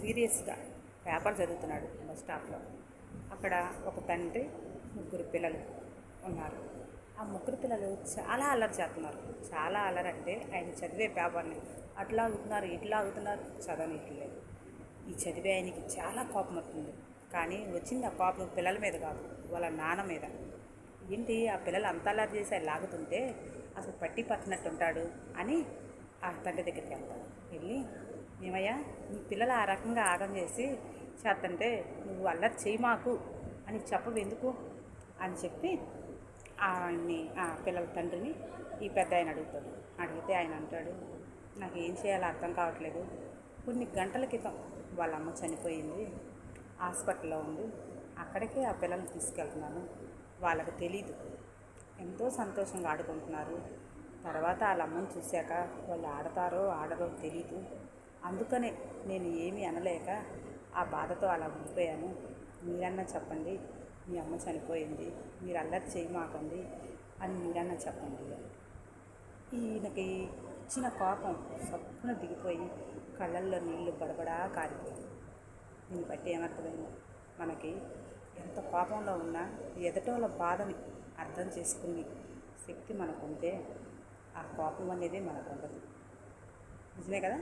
సీరియస్గా పేపర్ చదువుతున్నాడు బస్ స్టాప్లో. అక్కడ ఒక తండ్రి ముగ్గురు పిల్లలు ఉన్నారు. ఆ ముగ్గురు పిల్లలు చాలా అల్లరి చేస్తున్నారు. చాలా అల్లరి అంటే ఆయన చదివే పేపర్ని అట్లా అవుతున్నారు ఇట్లా అవుతున్నారు చదవనట్లేదు ఈ చదివే ఆయనకి చాలా కోపం వస్తుంది. కానీ వచ్చింది ఆ కోపం పిల్లల మీద కాదు వాళ్ళ నాన్న మీద. ఏంటి ఆ పిల్లలు అంత అల్లరి చేసి ఆయన లాగుతుంటే అసలు పట్టి పట్టినట్టుంటాడు అని ఆ తండ్రి దగ్గరికి వెళ్తాడు. వెళ్ళి ఏమయ్యా? నీ పిల్లలు ఆ రకంగా ఆగం చేసి చేస్తంటే నువ్వు అల్లరి చేయి మాకు. అని చెప్పవు ఎందుకు? అని చెప్పి ఆయన్ని ఆ పిల్లల తండ్రిని ఈ పెద్ద ఆయన అడుగుతాడు. అడిగితే ఆయన అంటాడు నాకు ఏం చేయాలో అర్థం కావట్లేదు. కొన్ని గంటల క్రితం వాళ్ళ అమ్మ చనిపోయింది. హాస్పిటల్లో ఉంది. అక్కడికే ఆ పిల్లల్ని తీసుకెళ్తున్నాను. వాళ్ళకి తెలీదు. ఎంతో సంతోషంగా ఆడుకుంటున్నారు. తర్వాత వాళ్ళ అమ్మని చూశాక వాళ్ళు ఆడతారో ఆడరో తెలీదు. అందుకనే నేను ఏమీ అనలేక ఆ బాధతో అలా ఉండిపోయాను. మీరన్నా చెప్పండి మీ అమ్మ చనిపోయింది మీరు అల్లరి చేయమాకండి అని మీరన్నా చెప్పండి. ఈయనకి ఇచ్చిన కోపం సప్పున దిగిపోయి కళ్ళల్లో నీళ్ళు బడబడా కారిపోయి దీన్ని బట్టి ఏమర్థమైంది? మనకి ఎంత కోపంలో ఉన్నా ఎదటోళ్ళ బాధని అర్థం చేసుకుని శక్తి మనకుంటే ఆ కోపం అనేది మనకు ఉండదు నిజమే కదా?